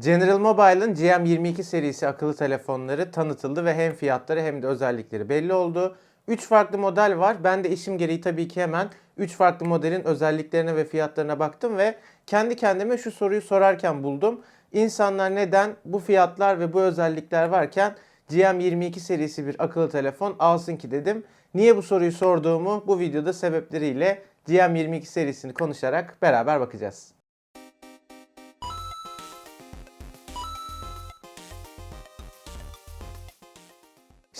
General Mobile'ın GM22 serisi akıllı telefonları tanıtıldı ve hem fiyatları hem de özellikleri belli oldu. 3 farklı model var. Ben de işim gereği tabii ki hemen 3 farklı modelin özelliklerine ve fiyatlarına baktım ve kendi kendime şu soruyu sorarken buldum. İnsanlar neden bu fiyatlar ve bu özellikler varken GM22 serisi bir akıllı telefon alsın ki dedim. Niye bu soruyu sorduğumu bu videoda sebepleriyle GM22 serisini konuşarak beraber bakacağız.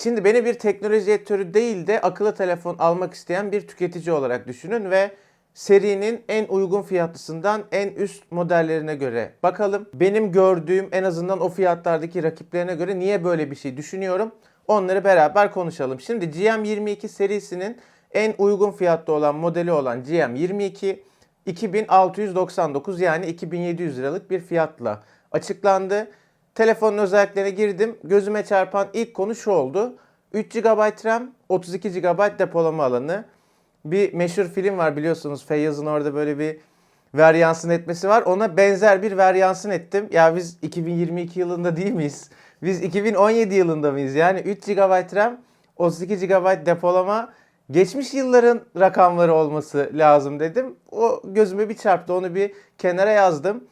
Şimdi beni bir teknoloji editörü değil de akıllı telefon almak isteyen bir tüketici olarak düşünün ve serinin en uygun fiyatlısından en üst modellerine göre bakalım. Benim gördüğüm en azından o fiyatlardaki rakiplerine göre niye böyle bir şey düşünüyorum? Onları beraber konuşalım. Şimdi GM22 serisinin en uygun fiyatlı olan modeli olan GM22 2699 yani 2700 liralık bir fiyatla açıklandı. Telefonun özelliklerine girdim. Gözüme çarpan ilk konu şu oldu. 3 GB RAM, 32 GB depolama alanı. Bir meşhur film var biliyorsunuz. Feyyaz'ın orada böyle bir varyansın etmesi var. Ona benzer bir varyansın ettim. Ya biz 2022 yılında değil miyiz? Biz 2017 yılında mıyız? Yani 3 GB RAM, 32 GB depolama geçmiş yılların rakamları olması lazım dedim. O gözüme bir çarptı. Onu bir kenara yazdım.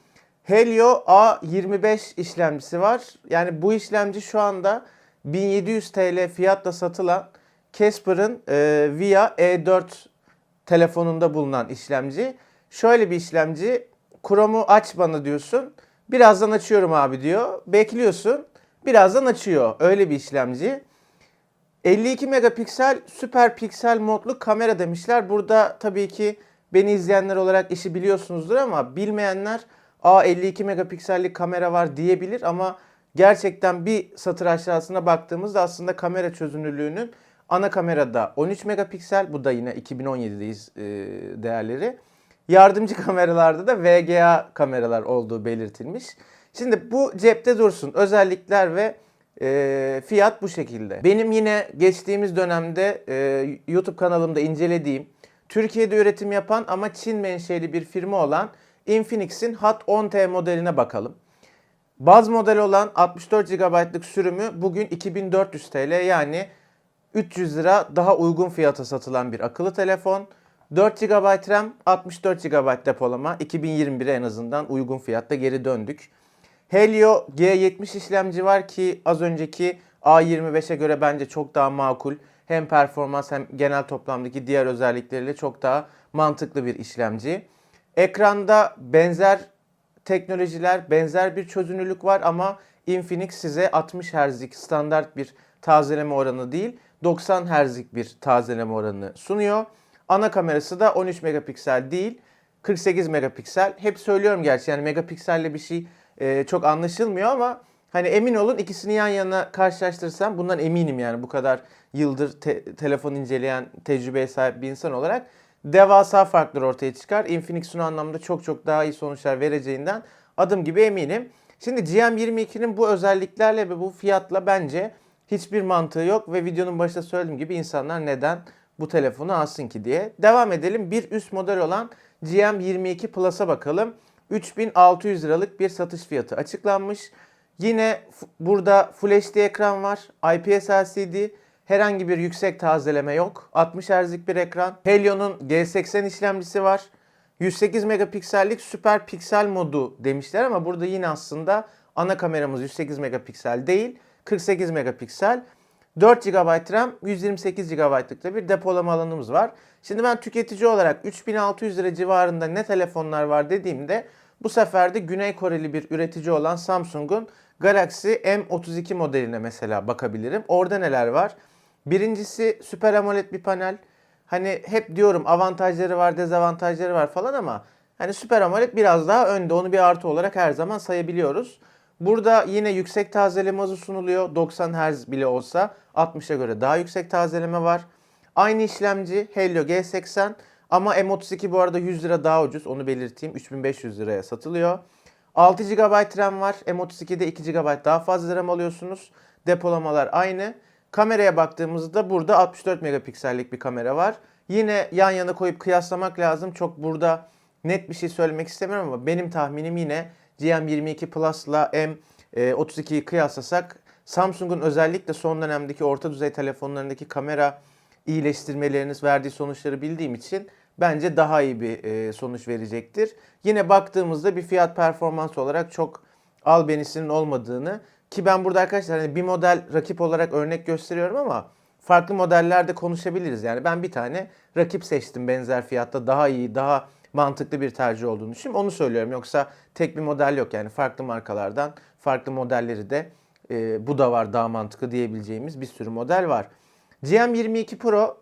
Helio A25 işlemcisi var. Yani bu işlemci şu anda 1700 TL fiyatla satılan Casper'ın e, Via E4 telefonunda bulunan işlemci. Şöyle bir işlemci. Chrome'u aç bana diyorsun. Birazdan açıyorum abi diyor. Bekliyorsun. Birazdan açıyor. Öyle bir işlemci. 52 megapiksel süper piksel modlu kamera demişler. Burada tabii ki beni izleyenler olarak işi biliyorsunuzdur ama bilmeyenler Aa 52 megapiksellik kamera var diyebilir ama gerçekten bir satır aşağısına baktığımızda aslında kamera çözünürlüğünün ana kamerada 13 megapiksel bu da yine 2017'deyiz e, değerleri. Yardımcı kameralarda da VGA kameralar olduğu belirtilmiş. Şimdi bu cepte dursun. Özellikler ve e, fiyat bu şekilde. Benim yine geçtiğimiz dönemde e, YouTube kanalımda incelediğim Türkiye'de üretim yapan ama Çin menşeli bir firma olan Infinix'in Hot 10T modeline bakalım. Baz model olan 64 GB'lık sürümü bugün 2400 TL yani 300 lira daha uygun fiyata satılan bir akıllı telefon. 4 GB RAM, 64 GB depolama. 2021'e en azından uygun fiyatta geri döndük. Helio G70 işlemci var ki az önceki A25'e göre bence çok daha makul. Hem performans hem genel toplamdaki diğer özellikleriyle çok daha mantıklı bir işlemci. Ekranda benzer teknolojiler, benzer bir çözünürlük var ama Infinix size 60 Hz'lik standart bir tazeleme oranı değil, 90 Hz'lik bir tazeleme oranı sunuyor. Ana kamerası da 13 megapiksel değil, 48 megapiksel. Hep söylüyorum gerçi yani megapikselle bir şey e, çok anlaşılmıyor ama hani emin olun ikisini yan yana karşılaştırsam bundan eminim yani bu kadar yıldır te- telefon inceleyen tecrübeye sahip bir insan olarak devasa farklar ortaya çıkar. Infinix'in anlamda çok çok daha iyi sonuçlar vereceğinden adım gibi eminim. Şimdi GM22'nin bu özelliklerle ve bu fiyatla bence hiçbir mantığı yok ve videonun başında söylediğim gibi insanlar neden bu telefonu alsın ki diye. Devam edelim. Bir üst model olan GM22 Plus'a bakalım. 3600 liralık bir satış fiyatı açıklanmış. Yine burada Full HD ekran var. IPS LCD. Herhangi bir yüksek tazeleme yok. 60 Hz'lik bir ekran. Helio'nun G80 işlemcisi var. 108 megapiksellik süper piksel modu demişler ama burada yine aslında ana kameramız 108 megapiksel değil, 48 megapiksel. 4 GB RAM, 128 GB'lık da bir depolama alanımız var. Şimdi ben tüketici olarak 3600 lira civarında ne telefonlar var dediğimde bu sefer de Güney Koreli bir üretici olan Samsung'un Galaxy M32 modeline mesela bakabilirim. Orada neler var? Birincisi Super AMOLED bir panel. Hani hep diyorum avantajları var, dezavantajları var falan ama hani Super AMOLED biraz daha önde. Onu bir artı olarak her zaman sayabiliyoruz. Burada yine yüksek tazeleme hızı sunuluyor. 90 Hz bile olsa 60'a göre daha yüksek tazeleme var. Aynı işlemci Helio G80 ama M32 bu arada 100 lira daha ucuz. Onu belirteyim. 3500 liraya satılıyor. 6 GB RAM var. M32'de 2 GB daha fazla RAM alıyorsunuz. Depolamalar aynı. Kameraya baktığımızda burada 64 megapiksellik bir kamera var. Yine yan yana koyup kıyaslamak lazım. Çok burada net bir şey söylemek istemiyorum ama benim tahminim yine GM22 Plus'la M32'yi kıyaslasak Samsung'un özellikle son dönemdeki orta düzey telefonlarındaki kamera iyileştirmeleriniz verdiği sonuçları bildiğim için bence daha iyi bir e, sonuç verecektir. Yine baktığımızda bir fiyat performans olarak çok albenisinin olmadığını ki ben burada arkadaşlar hani bir model rakip olarak örnek gösteriyorum ama farklı modellerde konuşabiliriz. Yani ben bir tane rakip seçtim benzer fiyatta daha iyi, daha mantıklı bir tercih olduğunu düşünüyorum. Onu söylüyorum. Yoksa tek bir model yok yani farklı markalardan farklı modelleri de e, bu da var daha mantıklı diyebileceğimiz bir sürü model var. GM22 Pro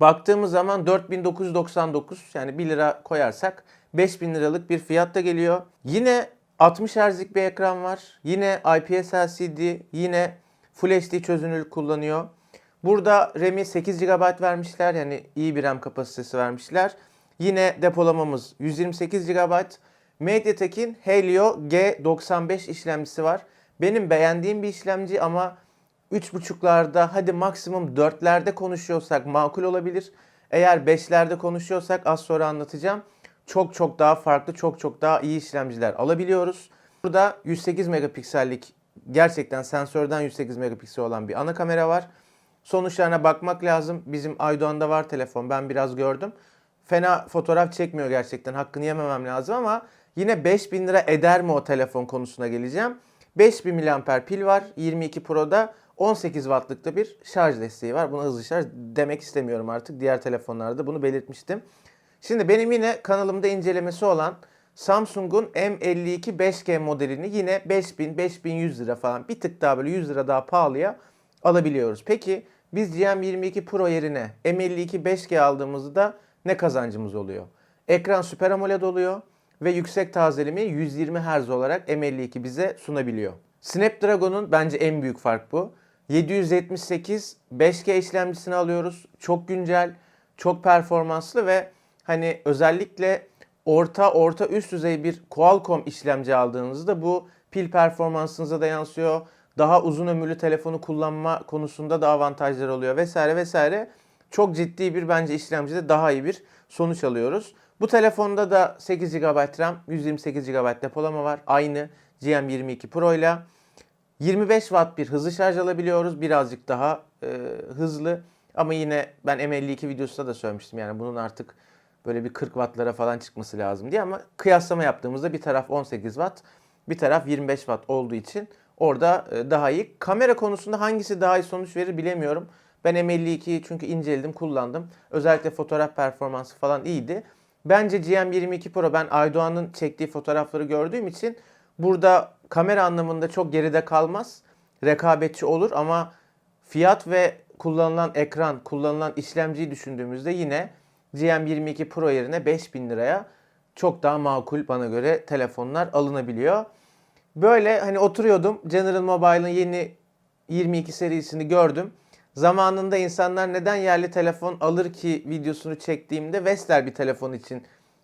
baktığımız zaman 4999 yani 1 lira koyarsak 5000 liralık bir fiyatta geliyor. Yine 60 Hz'lik bir ekran var. Yine IPS LCD, yine Full HD çözünürlük kullanıyor. Burada RAM'i 8 GB vermişler. Yani iyi bir RAM kapasitesi vermişler. Yine depolamamız 128 GB. MediaTek'in Helio G95 işlemcisi var. Benim beğendiğim bir işlemci ama 3.5'larda hadi maksimum 4'lerde konuşuyorsak makul olabilir. Eğer 5'lerde konuşuyorsak az sonra anlatacağım. Çok çok daha farklı, çok çok daha iyi işlemciler alabiliyoruz. Burada 108 megapiksellik gerçekten sensörden 108 megapiksel olan bir ana kamera var. Sonuçlarına bakmak lazım. Bizim Aydoğan'da var telefon. Ben biraz gördüm. Fena fotoğraf çekmiyor gerçekten. Hakkını yememem lazım ama yine 5000 lira eder mi o telefon konusuna geleceğim. 5000 mAh pil var 22 Pro'da. 18 wattlık bir şarj desteği var. Buna hızlı şarj demek istemiyorum artık. Diğer telefonlarda bunu belirtmiştim. Şimdi benim yine kanalımda incelemesi olan Samsung'un M52 5G modelini yine 5000 5100 lira falan bir tık daha böyle 100 lira daha pahalıya alabiliyoruz. Peki biz GM22 Pro yerine M52 5G aldığımızda ne kazancımız oluyor? Ekran Super AMOLED oluyor ve yüksek tazeleme 120 Hz olarak M52 bize sunabiliyor. Snapdragon'un bence en büyük fark bu. 778 5G işlemcisini alıyoruz. Çok güncel, çok performanslı ve hani özellikle orta orta üst düzey bir Qualcomm işlemci aldığınızda bu pil performansınıza da yansıyor. Daha uzun ömürlü telefonu kullanma konusunda da avantajlar oluyor vesaire vesaire. Çok ciddi bir bence işlemcide daha iyi bir sonuç alıyoruz. Bu telefonda da 8 GB RAM, 128 GB depolama var. Aynı GM22 Pro ile. 25 Watt bir hızlı şarj alabiliyoruz. Birazcık daha e, hızlı. Ama yine ben M52 videosunda da söylemiştim. Yani bunun artık böyle bir 40 wattlara falan çıkması lazım diye. Ama kıyaslama yaptığımızda bir taraf 18 watt, bir taraf 25 watt olduğu için orada e, daha iyi. Kamera konusunda hangisi daha iyi sonuç verir bilemiyorum. Ben M52'yi çünkü inceledim, kullandım. Özellikle fotoğraf performansı falan iyiydi. Bence GM22 Pro ben Aydoğan'ın çektiği fotoğrafları gördüğüm için burada kamera anlamında çok geride kalmaz. Rekabetçi olur ama fiyat ve kullanılan ekran, kullanılan işlemciyi düşündüğümüzde yine GM22 Pro yerine 5000 liraya çok daha makul bana göre telefonlar alınabiliyor. Böyle hani oturuyordum General Mobile'ın yeni 22 serisini gördüm. Zamanında insanlar neden yerli telefon alır ki videosunu çektiğimde Vestel bir telefon için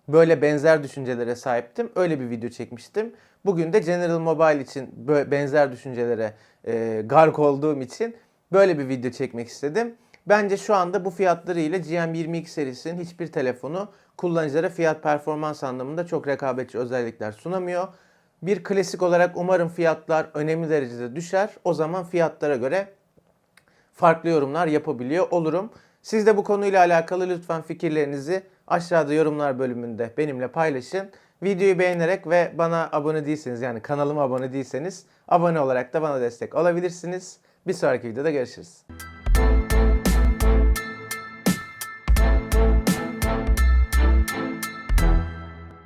böyle benzer düşüncelere sahiptim. Öyle bir video çekmiştim. Bugün de General Mobile için benzer düşüncelere e, gark olduğum için böyle bir video çekmek istedim. Bence şu anda bu fiyatları ile GM22 serisinin hiçbir telefonu kullanıcılara fiyat performans anlamında çok rekabetçi özellikler sunamıyor. Bir klasik olarak umarım fiyatlar önemli derecede düşer. O zaman fiyatlara göre farklı yorumlar yapabiliyor olurum. Siz de bu konuyla alakalı lütfen fikirlerinizi aşağıda yorumlar bölümünde benimle paylaşın. Videoyu beğenerek ve bana abone değilseniz yani kanalıma abone değilseniz abone olarak da bana destek olabilirsiniz. Bir sonraki videoda görüşürüz.